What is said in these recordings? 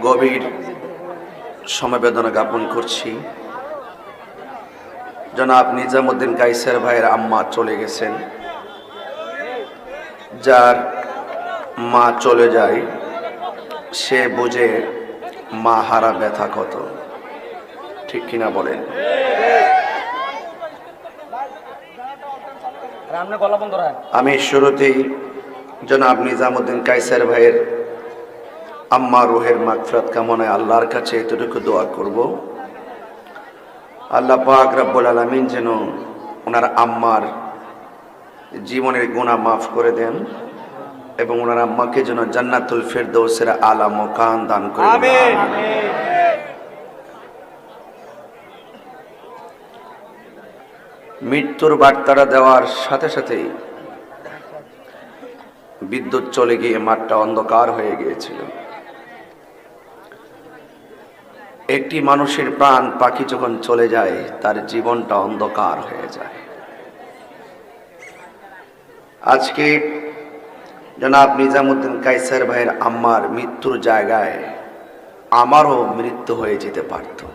গভীর সমবেদনা জ্ঞাপন করছি। জনাব নিজামুদ্দিন কাইসার ভাইয়ের আম্মা চলে গেছেন। যার মা চলে যায় সে বুঝে মা হারা ব্যথা কত। ঠিক কিনা বলেন? আমি শুরুতেই জনাব নিজামুদ্দিন কাইসার ভাইয়ের আম্মা রুহের মাগফিরাত কামনায় আল্লাহর কাছে এতটুকু দোয়া করব। আল্লাহ পাক রব্বুল আলামিন যেন ওনার আম্মার জীবনের গুনাহ মাফ করে দেন এবং ওনার আম্মাকে যেন জান্নাতুল ফেরদৌসের আলা মকান দান করে মৃত্যুর বার্তাটা দেওয়ার সাথে সাথেই বিদ্যুৎ চলে গিয়ে মাঠটা অন্ধকার হয়ে গিয়েছিল। একটি মানুষের প্রাণ পাখি যখন চলে যায়, তার জীবনটা অন্ধকার হয়ে যায়। আজকে জনাব নিজামুদ্দিন কাইসার ভাইয়ের আম্মার মৃত্যুর জায়গায় আমারও মৃত্যু হয়ে যেতে পারতো।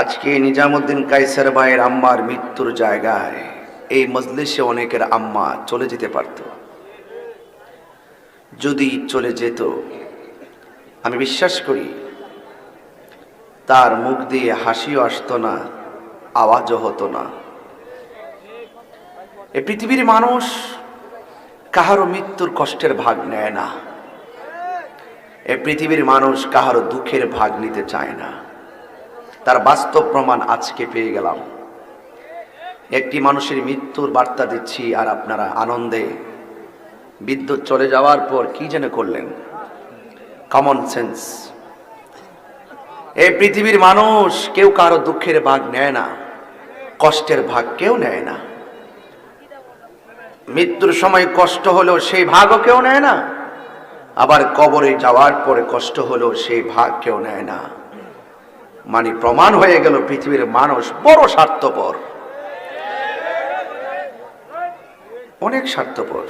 আজকে নিজামুদ্দিন কাইসার ভাইয়ের আম্মার মৃত্যুর জায়গায় এই মজলিসে অনেকের আম্মা চলে যেতে পারত। যদি চলে যেত আমি বিশ্বাস করি, তার মুখ দিয়ে হাসিও আসতো না, আওয়াজও হতো না। এ পৃথিবীর মানুষ কাহারও মৃত্যুর কষ্টের ভাগ নেয় না। এ পৃথিবীর মানুষ কাহারও দুঃখের ভাগ নিতে চায় না। তার বাস্তব প্রমাণ আজকে পেয়ে গেলাম। একটি মানুষের মৃত্যুর বার্তা দিচ্ছি আর আপনারা আনন্দে বিদ্যুৎ চলে যাওয়ার পর কি যেন করলেন। কমন সেন্স এই পৃথিবীর মানুষ কেউ কারও দুঃখের ভাগ নেয় না, কষ্টের ভাগ কেউ নেয় না। মৃত্যুর সময় কষ্ট হলেও সেই ভাগও কেউ নেয় না, আবার কবরে যাওয়ার পরে কষ্ট হলেও সেই ভাগ কেউ নেয় না। মানে প্রমাণ হয়ে গেল পৃথিবীর মানুষ বড় স্বার্থপর। অনেক স্বার্থপর।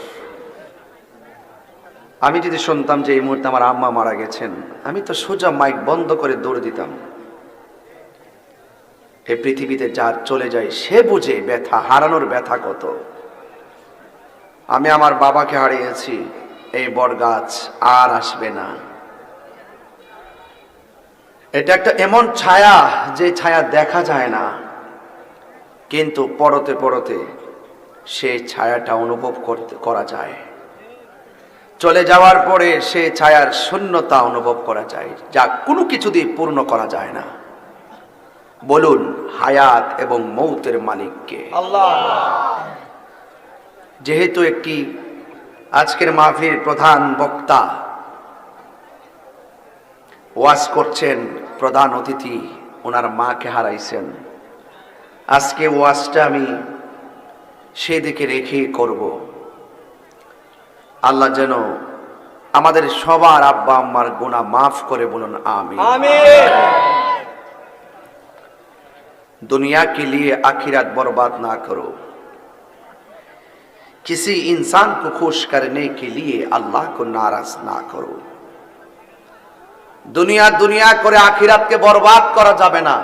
আমি যদি শুনতাম যে এই মুহূর্তে আমার আম্মা মারা গেছেন, আমি তো সোজা মাইক বন্ধ করে দৌড়ে দিতাম। এই পৃথিবীতে যার চলে যায়, সে বুঝে ব্যথা, হারানোর ব্যথা কত। আমি আমার বাবাকে হারিয়েছি, এই বটগাছ আর আসবে না। এটা একটা এমন ছায়া যে ছায়া দেখা যায় না। কিন্তু পরতে পরতে সেই ছায়াটা অনুভব করতে, করা যায়। চলে যাওয়ার পরে সে ছায়ার শূন্যতা অনুভব করা যায় যা কোনো কিছু দিয়ে পূর্ণ করা যায় না। বলুন হায়াত এবং মৌতের মালিককে। আল্লাহ। যেহেতু একটি আজকের মাহফির প্রধান বক্তা ওয়াজ করছেন প্রধান অতিথি ওনার মাকে হারাইছেন আজকে ওয়াজটা আমি সেদিকে রেখে করব। আল্লাহ যেন আমাদের সবার আব্বা আম্মার গুণা মাফ করে বলুন আমি আমিন दुनिया के लिए आखिरत बर्बाद ना करो किसी इंसान को खुश करने के लिए अल्लाह को नाराज ना करो দুনিয়া দুনিয়া করে আখিরাতকে বরবাদ করা যাবে না